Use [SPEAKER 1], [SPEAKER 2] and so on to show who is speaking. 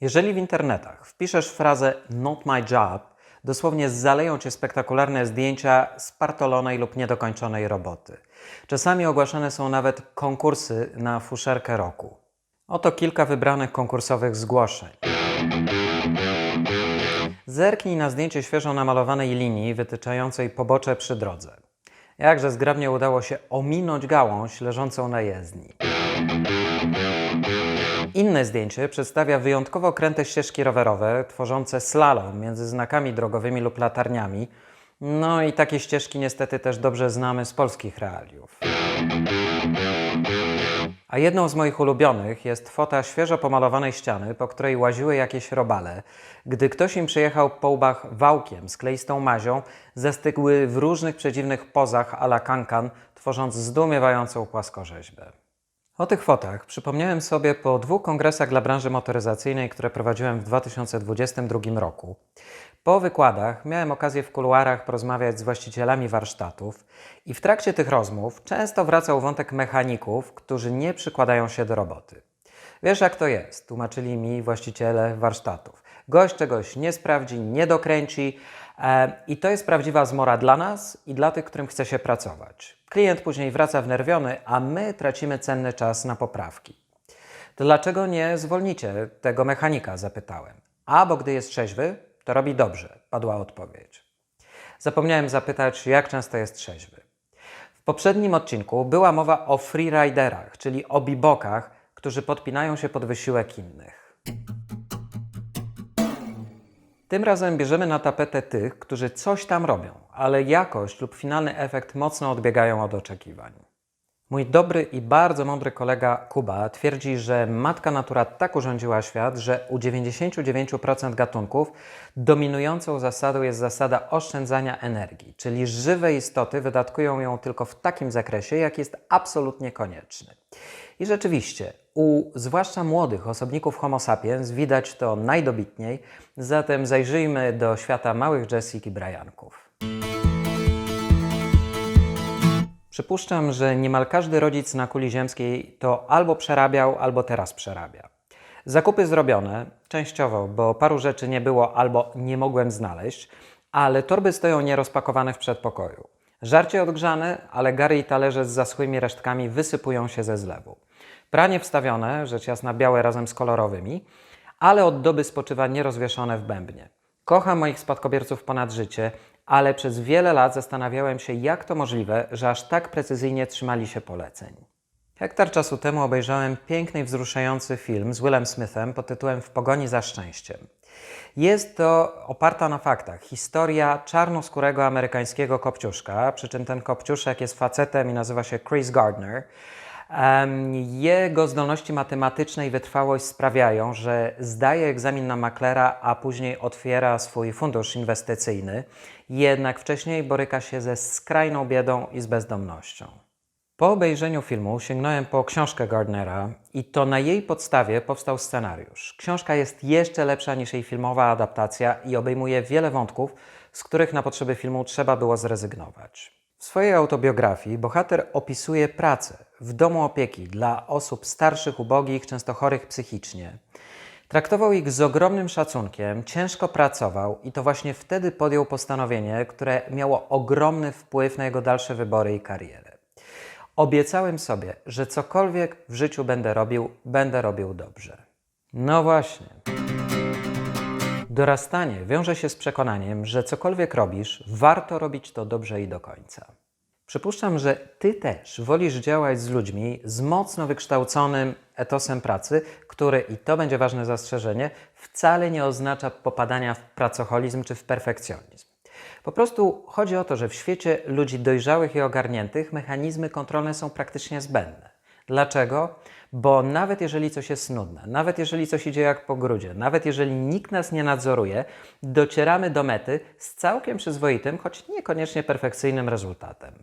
[SPEAKER 1] Jeżeli w internetach wpiszesz frazę not my job, dosłownie zaleją cię spektakularne zdjęcia spartolonej lub niedokończonej roboty. Czasami ogłaszane są nawet konkursy na fuszerkę roku. Oto kilka wybranych konkursowych zgłoszeń. Zerknij na zdjęcie świeżo namalowanej linii wytyczającej pobocze przy drodze. Jakże zgrabnie udało się ominąć gałąź leżącą na jezdni. Inne zdjęcie przedstawia wyjątkowo kręte ścieżki rowerowe, tworzące slalom między znakami drogowymi lub latarniami. No i takie ścieżki niestety też dobrze znamy z polskich realiów. A jedną z moich ulubionych jest fota świeżo pomalowanej ściany, po której łaziły jakieś robale. Gdy ktoś im przyjechał po łbach wałkiem z kleistą mazią, zastygły w różnych przedziwnych pozach a la kankan, tworząc zdumiewającą płaskorzeźbę. O tych fotach przypomniałem sobie po dwóch kongresach dla branży motoryzacyjnej, które prowadziłem w 2022 roku. Po wykładach miałem okazję w kuluarach porozmawiać z właścicielami warsztatów i w trakcie tych rozmów często wracał wątek mechaników, którzy nie przykładają się do roboty. Wiesz jak to jest, tłumaczyli mi właściciele warsztatów. Gość czegoś nie sprawdzi, nie dokręci e, i to jest prawdziwa zmora dla nas i dla tych, którym chce się pracować. Klient później wraca wnerwiony, a my tracimy cenny czas na poprawki. Dlaczego nie zwolnicie tego mechanika? zapytałem. A, bo gdy jest trzeźwy, to robi dobrze, padła odpowiedź. Zapomniałem zapytać, jak często jest trzeźwy. W poprzednim odcinku była mowa o freeriderach, czyli o bibokach, którzy podpinają się pod wysiłek innych. Tym razem bierzemy na tapetę tych, którzy coś tam robią, ale jakość lub finalny efekt mocno odbiegają od oczekiwań. Mój dobry i bardzo mądry kolega Kuba twierdzi, że matka natura tak urządziła świat, że u 99% gatunków dominującą zasadą jest zasada oszczędzania energii, czyli żywe istoty wydatkują ją tylko w takim zakresie, jak jest absolutnie konieczny. I rzeczywiście, u zwłaszcza młodych osobników Homo sapiens widać to najdobitniej, zatem zajrzyjmy do świata małych Jessic i Brianków. Przypuszczam, że niemal każdy rodzic na kuli ziemskiej to albo przerabiał, albo teraz przerabia. Zakupy zrobione, częściowo, bo paru rzeczy nie było albo nie mogłem znaleźć, ale torby stoją nierozpakowane w przedpokoju. Żarcie odgrzane, ale gary i talerze z zaschłymi resztkami wysypują się ze zlewu. Pranie wstawione, rzecz jasna białe razem z kolorowymi, ale od doby spoczywa nierozwieszone w bębnie. Kocham moich spadkobierców ponad życie, ale przez wiele lat zastanawiałem się, jak to możliwe, że aż tak precyzyjnie trzymali się poleceń. Hektar czasu temu obejrzałem piękny i wzruszający film z Willem Smithem pod tytułem W pogoni za szczęściem. Jest to oparta na faktach historia czarnoskórego amerykańskiego kopciuszka, przy czym ten kopciuszek jest facetem i nazywa się Chris Gardner. Jego zdolności matematyczne i wytrwałość sprawiają, że zdaje egzamin na maklera, a później otwiera swój fundusz inwestycyjny. Jednak wcześniej boryka się ze skrajną biedą i z bezdomnością. Po obejrzeniu filmu sięgnąłem po książkę Gardnera i to na jej podstawie powstał scenariusz. Książka jest jeszcze lepsza niż jej filmowa adaptacja i obejmuje wiele wątków, z których na potrzeby filmu trzeba było zrezygnować. W swojej autobiografii bohater opisuje pracę w domu opieki dla osób starszych, ubogich, często chorych psychicznie. Traktował ich z ogromnym szacunkiem, ciężko pracował i to właśnie wtedy podjął postanowienie, które miało ogromny wpływ na jego dalsze wybory i karierę. Obiecałem sobie, że cokolwiek w życiu będę robił, będę robił dobrze. No właśnie. Dorastanie wiąże się z przekonaniem, że cokolwiek robisz, warto robić to dobrze i do końca. Przypuszczam, że Ty też wolisz działać z ludźmi z mocno wykształconym etosem pracy, który, i to będzie ważne zastrzeżenie, wcale nie oznacza popadania w pracoholizm czy w perfekcjonizm. Po prostu chodzi o to, że w świecie ludzi dojrzałych i ogarniętych mechanizmy kontrolne są praktycznie zbędne. Dlaczego? Bo nawet jeżeli coś jest nudne, nawet jeżeli coś idzie jak po grudzie, nawet jeżeli nikt nas nie nadzoruje, docieramy do mety z całkiem przyzwoitym, choć niekoniecznie perfekcyjnym rezultatem.